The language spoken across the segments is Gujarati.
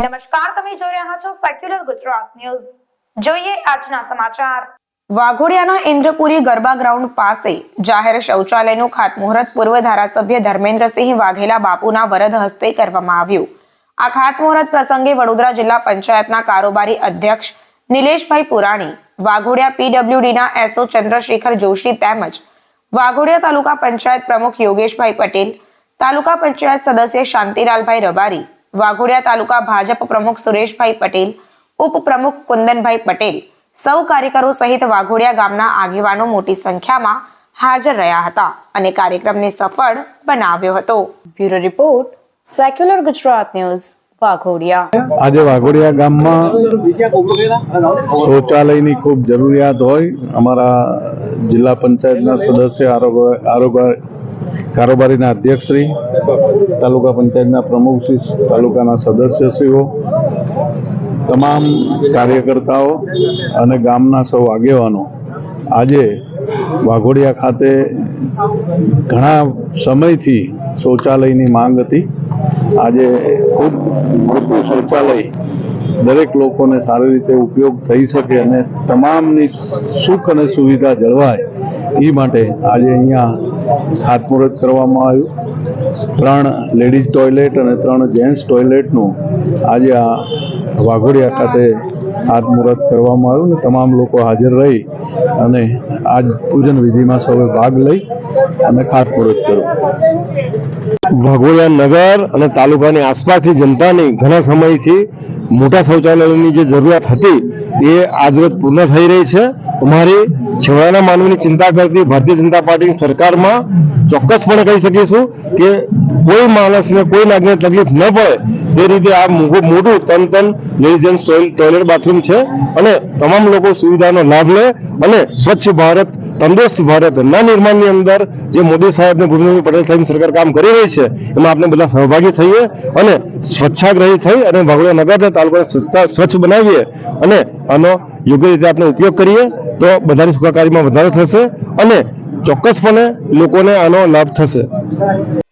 નમસ્કાર, તમે જોઈ રહ્યા છો સેક્યુલર ગુજરાત ન્યૂઝ જોઈએ આજના સમાચાર. વાઘોડિયાના ઇન્દ્રપુરી ગરબા ગ્રાઉન્ડ પાસે જાહેર શૌચાલયનું ખાતમુહૂર્ત પૂર્વ ધારાસભ્ય ધર્મેન્દ્રસિંહ વાઘેલા બાપુના વરદ હસ્તે કરવામાં આવ્યું. આ ખાતમુહૂર્ત પ્રસંગે વડોદરા જિલ્લા પંચાયતના કારોબારી અધ્યક્ષ નિલેશભાઈ પુરાણી, વાઘોડિયા પીડબ્લ્યુડીના એસઓ ચંદ્રશેખર જોશી તેમજ વાઘોડિયા તાલુકા પંચાયત પ્રમુખ યોગેશભાઈ પટેલ, તાલુકા પંચાયત સદસ્ય શાંતિલાલભાઈ રબારી વાઘોડિયા તાલુકા ભાજપ પ્રમુખ સુરેશભાઈ પટેલ ઉપપ્રમુખ કુંદનભાઈ પટેલ સૌ કાર્યકરો સહિત વાઘોડિયા ગામના આગેવાનો મોટી સંખ્યામાં હાજર રહ્યા હતા અને કાર્યક્રમને સફળ બનાવ્યો હતો. Bureau report secular Gujarat news Vaghodia. આજે વાઘોડિયા ગામમાં શૌચાલયની ખૂબ જરૂરિયાત હોય. અમારા જિલ્લા પંચાયતના સદસ્ય આરોગ્ય આરોગ્ય કારોબારીના અધ્યક્ષશ્રી, તાલુકા પંચાયતના પ્રમુખશ્રી તાલુકાના સદસ્યશ્રીઓ, તમામ કાર્યકર્તાઓ અને ગામના સૌ આગેવાનો. આજે વાઘોડિયા ખાતે ઘણા સમયથી શૌચાલયની માંગ હતી. આજે ખૂબ મોટું શૌચાલય દરેક લોકોને સારી રીતે ઉપયોગ થઈ શકે અને તમામની સુખ અને સુવિધા જળવાય એ માટે આજે અહીંયા ખાતમુહૂર્ત કરવામાં આવ્યું. ત્રણ લેડીઝ ટોયલેટ અને ત્રણ જેન્ટ્સ ટોયલેટનું આજે આ વાઘોડિયા ખાતે ખાતમુહૂર્ત કરવામાં આવ્યું અને તમામ લોકો હાજર રહી અને આજ પૂજન વિધિમાં સૌએ ભાગ લઈ અને ખાતમુહૂર્ત કર્યું. વાઘોડિયા નગર અને તાલુકાની આસપાસની જનતાની ઘણા સમયથી મોટા શૌચાલયોની જે જરૂરિયાત હતી, એ આજરોજ પૂર્ણ થઈ રહી છે. અમારી છેવાડાના માનવીની ચિંતા કરતી ભારતીય જનતા પાર્ટીની સરકારમાં ચોક્કસપણે કહી શકીશું કે કોઈ માણસને કોઈ નાગરિકને તકલીફ ન પડે તે રીતે આ મોટું તન તન લેડીઝ એન્ડ ટોયલેટ બાથરૂમ છે અને તમામ લોકો સુવિધાનો લાભ લે અને સ્વચ્છ ભારત, તંદુરસ્ત ભારતના નિર્માણની અંદર જે મોદી સાહેબ ને પટેલ સાહેબની સરકાર કામ કરી રહી છે, એમાં આપણે બધા સહભાગી થઈએ અને સ્વચ્છાગ્રહી થઈ અને વાઘોડિયા નગર અને તાલુકાને સ્વચ્છતા સ્વચ્છ બનાવીએ અને આનો યોગ્ય રીતે આપણે ઉપયોગ કરીએ. તો બધાની સુખાકારીમાં વધારો થશે અને ચોક્કસપણે લોકોને આનો લાભ થશે.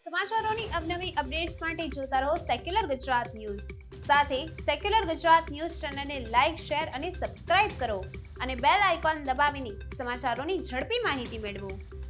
સમાચારોની અવનવી અપડેટ્સ માટે જોતા રહો સેક્યુલર ગુજરાત ન્યૂઝ સાથે સેક્યુલર ગુજરાત ન્યૂઝ ચેનલને લાઇક શેર અને સબસ્ક્રાઇબ કરો અને બેલ આઇકોન દબાવીને સમાચારોની ઝડપી માહિતી મેળવો.